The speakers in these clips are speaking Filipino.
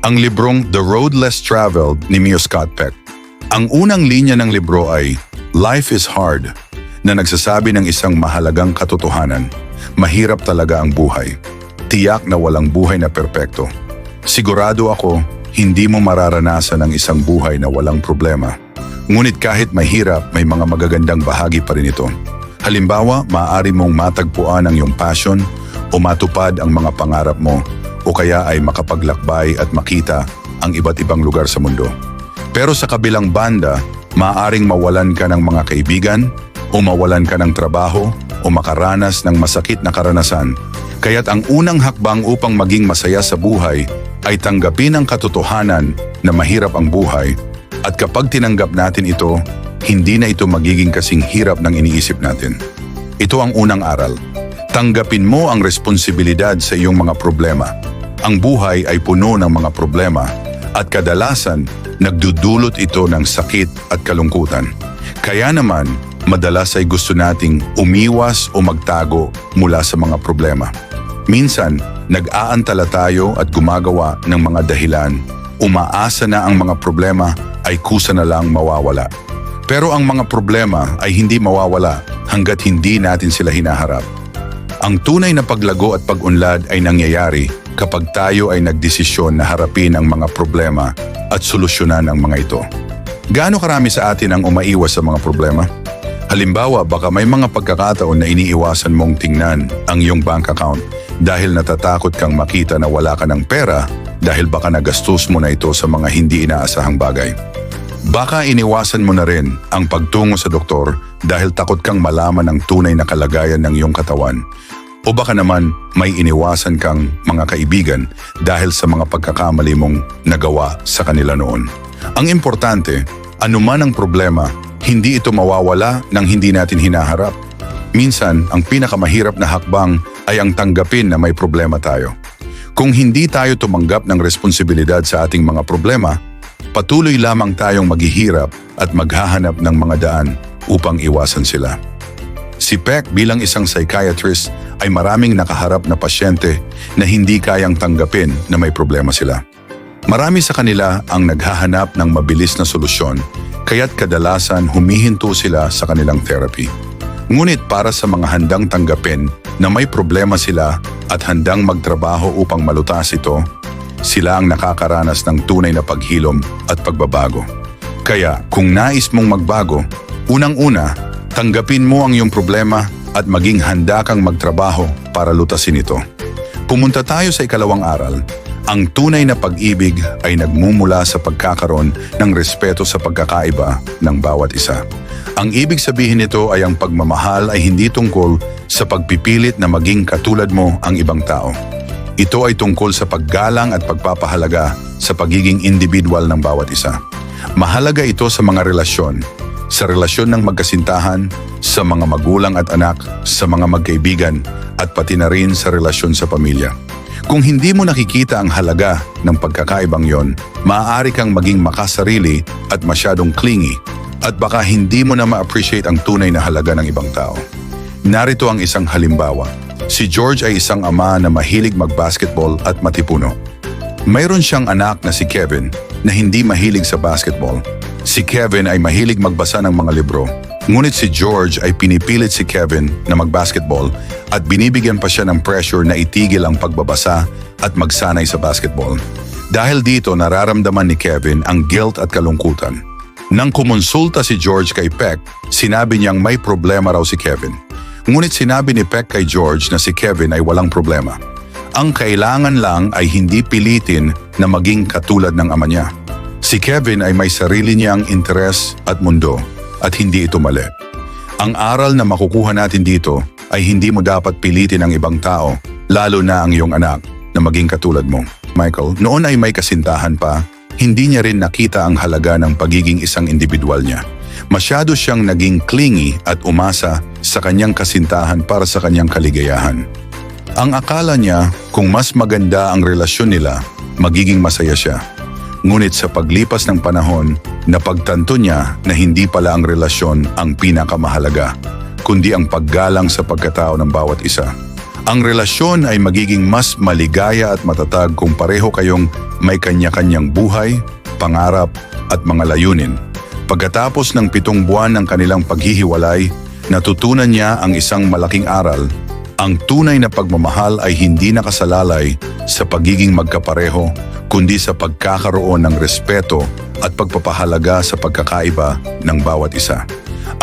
ang librong The Road Less Traveled ni Mio Scott Peck. Ang unang linya ng libro ay Life is Hard na nagsasabi ng isang mahalagang katotohanan. Mahirap talaga ang buhay. Tiyak na walang buhay na perpekto. Sigurado ako, hindi mo mararanasan ang isang buhay na walang problema. Ngunit kahit mahirap, may mga magagandang bahagi pa rin ito. Halimbawa, maaari mong matagpuan ang iyong passion o matupad ang mga pangarap mo o kaya ay makapaglakbay at makita ang iba't ibang lugar sa mundo. Pero sa kabilang banda, maaaring mawalan ka ng mga kaibigan o mawalan ka ng trabaho o makaranas ng masakit na karanasan. Kaya't ang unang hakbang upang maging masaya sa buhay ay tanggapin ang katotohanan na mahirap ang buhay at kapag tinanggap natin ito, hindi na ito magiging kasing hirap ng iniisip natin. Ito ang unang aral. Tanggapin mo ang responsibilidad sa iyong mga problema. Ang buhay ay puno ng mga problema at kadalasan nagdudulot ito ng sakit at kalungkutan. Kaya naman, madalas ay gusto nating umiwas o magtago mula sa mga problema. Minsan, nag-aantala tayo at gumagawa ng mga dahilan. Umaasa na ang mga problema ay kusa na lang mawawala. Pero ang mga problema ay hindi mawawala hanggat hindi natin sila hinaharap. Ang tunay na paglago at pag-unlad ay nangyayari kapag tayo ay nagdesisyon na harapin ang mga problema at solusyonan ang mga ito. Gaano karami sa atin ang umaiwas sa mga problema? Halimbawa, baka may mga pagkakataon na iniiwasan mong tingnan ang iyong bank account dahil natatakot kang makita na wala ka ng pera dahil baka nagastos mo na ito sa mga hindi inaasahang bagay. Baka iniwasan mo na rin ang pagtungo sa doktor dahil takot kang malaman ang tunay na kalagayan ng iyong katawan. O baka naman may iniwasan kang mga kaibigan dahil sa mga pagkakamali mong nagawa sa kanila noon. Ang importante, anuman ang problema, hindi ito mawawala nang hindi natin hinaharap. Minsan, ang pinakamahirap na hakbang ay ang tanggapin na may problema tayo. Kung hindi tayo tumanggap ng responsibilidad sa ating mga problema, patuloy lamang tayong maghihirap at maghahanap ng mga daan upang iwasan sila. Si Peck bilang isang psychiatrist ay maraming nakaharap na pasyente na hindi kayang tanggapin na may problema sila. Marami sa kanila ang naghahanap ng mabilis na solusyon kaya't kadalasan humihinto sila sa kanilang therapy. Ngunit para sa mga handang tanggapin na may problema sila at handang magtrabaho upang malutas ito, sila ang nakakaranas ng tunay na paghilom at pagbabago. Kaya kung nais mong magbago, unang-una, tanggapin mo ang iyong problema at maging handa kang magtrabaho para lutasin ito. Pumunta tayo sa ikalawang aral. Ang tunay na pag-ibig ay nagmumula sa pagkakaroon ng respeto sa pagkakaiba ng bawat isa. Ang ibig sabihin nito ay ang pagmamahal ay hindi tungkol sa pagpipilit na maging katulad mo ang ibang tao. Ito ay tungkol sa paggalang at pagpapahalaga sa pagiging individual ng bawat isa. Mahalaga ito sa mga relasyon, sa relasyon ng magkasintahan, sa mga magulang at anak, sa mga magkaibigan, at pati na rin sa relasyon sa pamilya. Kung hindi mo nakikita ang halaga ng pagkakaibang yon, maaari kang maging makasarili at masyadong clingy at baka hindi mo na ma-appreciate ang tunay na halaga ng ibang tao. Narito ang isang halimbawa. Si George ay isang ama na mahilig mag-basketball at matipuno. Mayroon siyang anak na si Kevin na hindi mahilig sa basketball. Si Kevin ay mahilig magbasa ng mga libro. Ngunit si George ay pinipilit si Kevin na mag-basketball at binibigyan pa siya ng pressure na itigil ang pagbabasa at magsanay sa basketball. Dahil dito nararamdaman ni Kevin ang guilt at kalungkutan. Nang kumonsulta si George kay Peck, sinabi niyang may problema raw si Kevin. Ngunit sinabi ni Peck kay George na si Kevin ay walang problema. Ang kailangan lang ay hindi pilitin na maging katulad ng ama niya. Si Kevin ay may sarili niyang interes at mundo at hindi ito mali. Ang aral na makukuha natin dito ay hindi mo dapat pilitin ang ibang tao, lalo na ang iyong anak, na maging katulad mo. Michael, noon ay may kasintahan pa, hindi niya rin nakita ang halaga ng pagiging isang individual niya. Masyado siyang naging clingy at umasa sa kanyang kasintahan para sa kanyang kaligayahan. Ang akala niya kung mas maganda ang relasyon nila, magiging masaya siya. Ngunit sa paglipas ng panahon, napagtanto niya na hindi pala ang relasyon ang pinakamahalaga, kundi ang paggalang sa pagkatao ng bawat isa. Ang relasyon ay magiging mas maligaya at matatag kung pareho kayong may kanya-kanyang buhay, pangarap at mga layunin. Pagkatapos ng pitong buwan ng kanilang paghihiwalay, natutunan niya ang isang malaking aral. Ang tunay na pagmamahal ay hindi nakasalalay sa pagiging magkapareho, kundi sa pagkakaroon ng respeto at pagpapahalaga sa pagkakaiba ng bawat isa.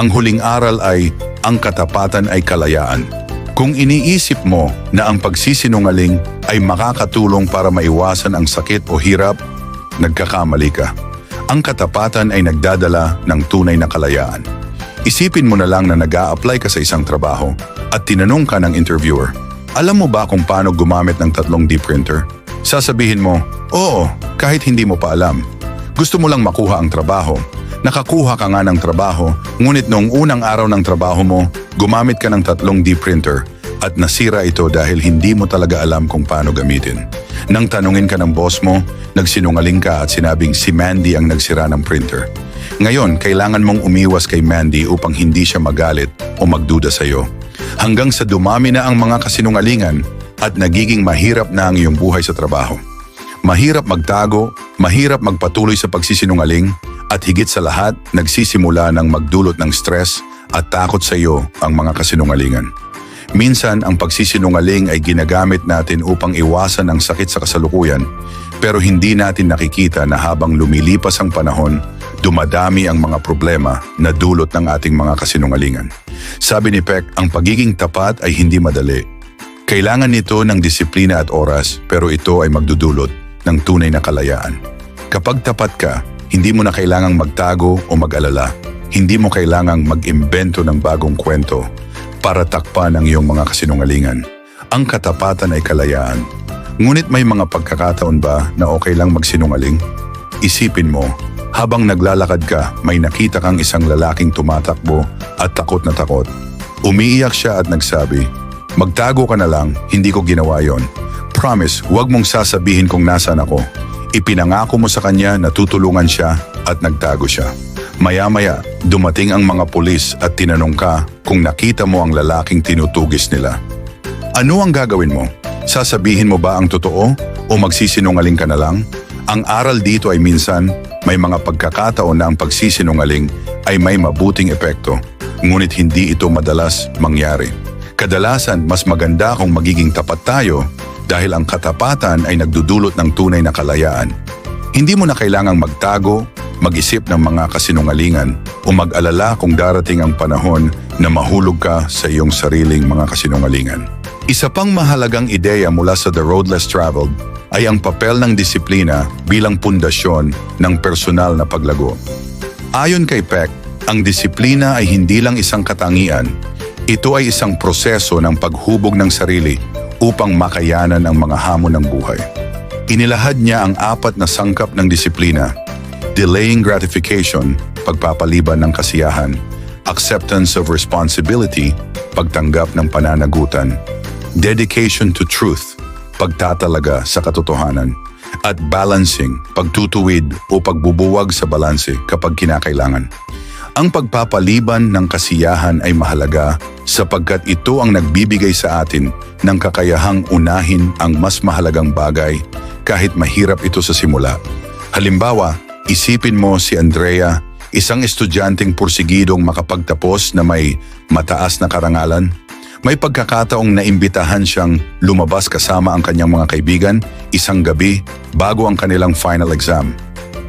Ang huling aral ay ang katapatan ay kalayaan. Kung iniisip mo na ang pagsisinungaling ay makakatulong para maiwasan ang sakit o hirap, nagkakamali ka. Ang katapatan ay nagdadala ng tunay na kalayaan. Isipin mo na lang na nag apply ka sa isang trabaho at tinanong ka ng interviewer, alam mo ba kung paano gumamit ng tatlong D printer? Sasabihin mo, oo, kahit hindi mo pa alam. Gusto mo lang makuha ang trabaho. Nakakuha ka nga ng trabaho, ngunit noong unang araw ng trabaho mo, gumamit ka ng tatlong D printer at nasira ito dahil hindi mo talaga alam kung paano gamitin. Nang tanungin ka ng boss mo, nagsinungaling ka at sinabing si Mandy ang nagsira ng printer. Ngayon, kailangan mong umiwas kay Mandy upang hindi siya magalit o magduda sa iyo. Hanggang sa dumami na ang mga kasinungalingan at nagiging mahirap na ang iyong buhay sa trabaho. Mahirap magtago, mahirap magpatuloy sa pagsisinungaling, at higit sa lahat, nagsisimula ng magdulot ng stress at takot sa iyo ang mga kasinungalingan. Minsan, ang pagsisinungaling ay ginagamit natin upang iwasan ang sakit sa kasalukuyan, pero hindi natin nakikita na habang lumilipas ang panahon, dumadami ang mga problema na dulot ng ating mga kasinungalingan. Sabi ni Peck, ang pagiging tapat ay hindi madali. Kailangan nito ng disiplina at oras, pero ito ay magdudulot ng tunay na kalayaan. Kapag tapat ka, hindi mo na kailangang magtago o mag-alala. Hindi mo kailangang mag-imbento ng bagong kwento para takpan ang iyong mga kasinungalingan. Ang katapatan ay kalayaan. Ngunit may mga pagkakataon ba na okay lang magsinungaling? Isipin mo, habang naglalakad ka, may nakita kang isang lalaking tumatakbo at takot na takot. Umiiyak siya at nagsabi, Magtago ka na lang, hindi ko ginawa yon. Promise, huwag mong sasabihin kung nasan ako. Ipinangako mo sa kanya na tutulungan siya at nagtago siya. Maya-maya, dumating ang mga pulis at tinanong ka kung nakita mo ang lalaking tinutugis nila. Ano ang gagawin mo? Sasabihin mo ba ang totoo o magsisinungaling ka na lang? Ang aral dito ay minsan, may mga pagkakataon na ang pagsisinungaling ay may mabuting epekto, ngunit hindi ito madalas mangyari. Kadalasan, mas maganda kung magiging tapat tayo dahil ang katapatan ay nagdudulot ng tunay na kalayaan. Hindi mo na kailangang magtago, mag-isip ng mga kasinungalingan o mag-alala kung darating ang panahon na mahulog ka sa iyong sariling mga kasinungalingan. Isa pang mahalagang ideya mula sa The Road Less Traveled ay ang papel ng disiplina bilang pundasyon ng personal na paglago. Ayon kay Peck, ang disiplina ay hindi lang isang katangian, ito ay isang proseso ng paghubog ng sarili upang makayanan ang mga hamon ng buhay. Inilahad niya ang apat na sangkap ng disiplina, delaying gratification, pagpapaliban ng kasiyahan, acceptance of responsibility, pagtanggap ng pananagutan, dedication to truth, pagtatalaga sa katotohanan, at balancing, pagtutuwid o pagbubuwag sa balanse kapag kinakailangan. Ang pagpapaliban ng kasiyahan ay mahalaga sapagkat ito ang nagbibigay sa atin ng kakayahang unahin ang mas mahalagang bagay kahit mahirap ito sa simula. Halimbawa, isipin mo si Andrea, isang estudyanteng pursigidong makapagtapos na may mataas na karangalan. May pagkakataong naimbitahan siyang lumabas kasama ang kanyang mga kaibigan isang gabi bago ang kanilang final exam.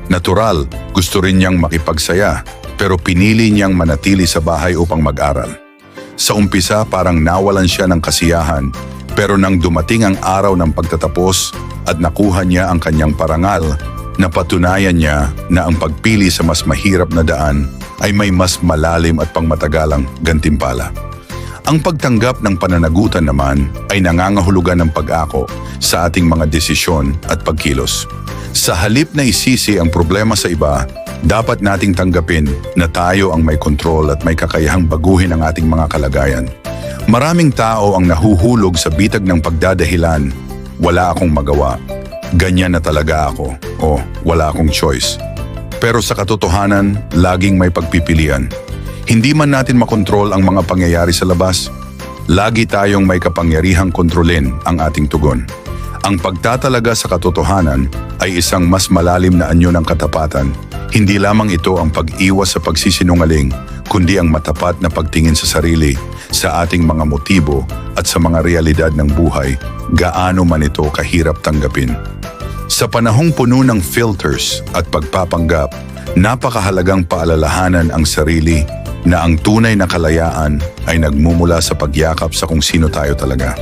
Natural, gusto rin niyang makipagsaya pero pinili niyang manatili sa bahay upang mag-aral. Sa umpisa parang nawalan siya ng kasiyahan pero nang dumating ang araw ng pagtatapos at nakuha niya ang kanyang parangal, napatunayan niya na ang pagpili sa mas mahirap na daan ay may mas malalim at pangmatagalang gantimpala. Ang pagtanggap ng pananagutan naman ay nangangahulugan ng pag-ako sa ating mga desisyon at pagkilos. Sa halip na isisi ang problema sa iba, dapat nating tanggapin na tayo ang may kontrol at may kakayahang baguhin ang ating mga kalagayan. Maraming tao ang nahuhulog sa bitag ng pagdadahilan, wala akong magawa, ganyan na talaga ako, o wala akong choice. Pero sa katotohanan, laging may pagpipilian. Hindi man natin makontrol ang mga pangyayari sa labas, lagi tayong may kapangyarihang kontrolin ang ating tugon. Ang pagtatalaga sa katotohanan ay isang mas malalim na anyo ng katapatan. Hindi lamang ito ang pag-iwas sa pagsisinungaling, kundi ang matapat na pagtingin sa sarili, sa ating mga motibo at sa mga realidad ng buhay, gaano man ito kahirap tanggapin. Sa panahong puno ng filters at pagpapanggap, napakahalagang paalalahanan ang sarili na ang tunay na kalayaan ay nagmumula sa pagyakap sa kung sino tayo talaga.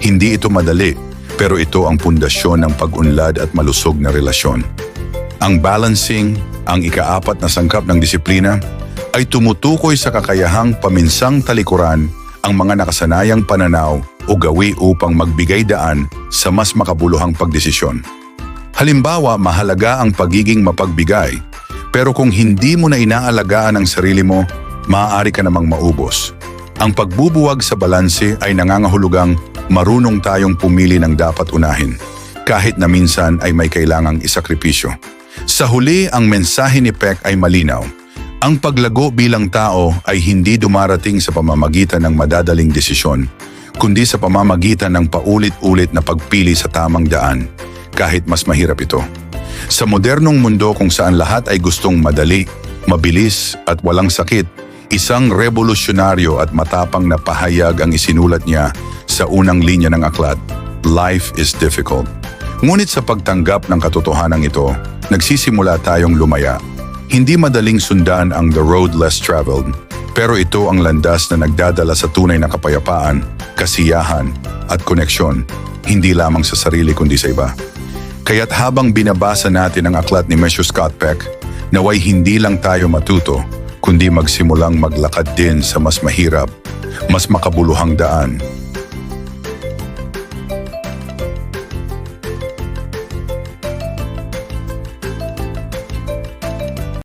Hindi ito madali, pero ito ang pundasyon ng pag-unlad at malusog na relasyon. Ang balancing, ang ikaapat na sangkap ng disiplina, ay tumutukoy sa kakayahang paminsang talikuran ang mga nakasanayang pananaw o gawi upang magbigay daan sa mas makabuluhang pagdesisyon. Halimbawa, mahalaga ang pagiging mapagbigay, pero kung hindi mo na inaalagaan ang sarili mo, maaari ka namang maubos. Ang pagbubuwag sa balanse ay nangangahulugang marunong tayong pumili ng dapat unahin, kahit na minsan ay may kailangang isakripisyo. Sa huli, ang mensahe ni Peck ay malinaw. Ang paglago bilang tao ay hindi dumarating sa pamamagitan ng madadaling desisyon, kundi sa pamamagitan ng paulit-ulit na pagpili sa tamang daan, kahit mas mahirap ito. Sa modernong mundo kung saan lahat ay gustong madali, mabilis at walang sakit, isang revolusyonaryo at matapang na pahayag ang isinulat niya sa unang linya ng aklat, Life is difficult. Ngunit sa pagtanggap ng katotohanan ito, nagsisimula tayong lumaya. Hindi madaling sundan ang the road less traveled, pero ito ang landas na nagdadala sa tunay na kapayapaan, kasiyahan at koneksyon, hindi lamang sa sarili kundi sa iba. Kaya't habang binabasa natin ang aklat ni Mesho Scott Peck, naway hindi lang tayo matuto, kundi magsimulang maglakad din sa mas mahirap, mas makabuluhang daan